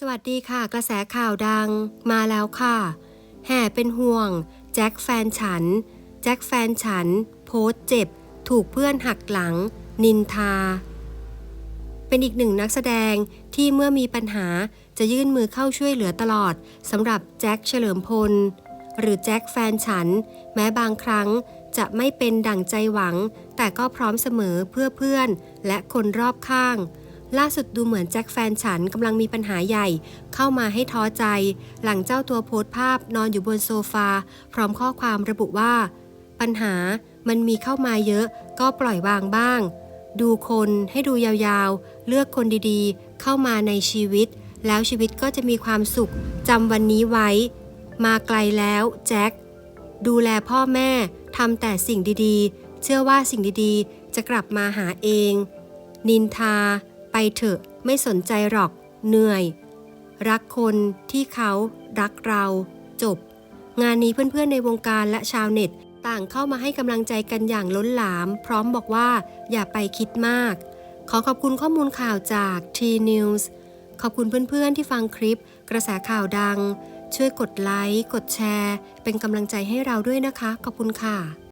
สวัสดีค่ะ กระแสข่าวดังมาแล้วค่ะ แห่เป็นห่วง แจ็คแฟนฉัน แจ็คแฟนฉัน โพสต์เจ็บ ถูกเพื่อนหักหลัง นินทา เป็นอีกหนึ่งนักแสดงที่เมื่อมีปัญหาจะยื่นมือเข้าช่วยเหลือตลอดสำหรับแจ็คเฉลิมพล หรือแจ็คแฟนฉัน แม้บางครั้งจะไม่เป็นดั่งใจหวัง แต่ก็พร้อมเสมอเพื่อเพื่อนและคนรอบข้าง ล่าสุดดูเหมือนแจ็คแฟนฉันกำลังมีปัญหาใหญ่ เข้ามาให้ท้อใจ หลังเจ้าตัวโพสต์ภาพนอนอยู่บนโซฟา พร้อมข้อความระบุว่า ปัญหามันมีเข้ามาเยอะ ก็ปล่อยวางบ้าง ดูคนให้ดูยาวๆ เลือกคนดีๆ เข้ามาในชีวิต แล้วชีวิตก็จะมีความสุขจำวันนี้ไว้ มาไกลแล้วแจ็คดูแลพ่อแม่ทำแต่สิ่งดีๆ เชื่อว่าสิ่งดีๆ จะกลับมาหาเอง นินทา ไปเถอะไม่สนใจหรอก เหนื่อย รักคนที่เขารักเรา จบ งานนี้เพื่อนๆในวงการและชาวเน็ต ต่างเข้ามาให้กำลังใจกันอย่างล้นหลาม พร้อมบอกว่าอย่าไปคิดมาก ขอขอบคุณข้อมูลข่าวจาก T News ขอบคุณเพื่อนๆที่ฟังคลิป กระแสข่าวดัง ช่วยกดไลค์ กดแชร์ เป็นกำลังใจให้เราด้วยนะคะ ขอบคุณค่ะ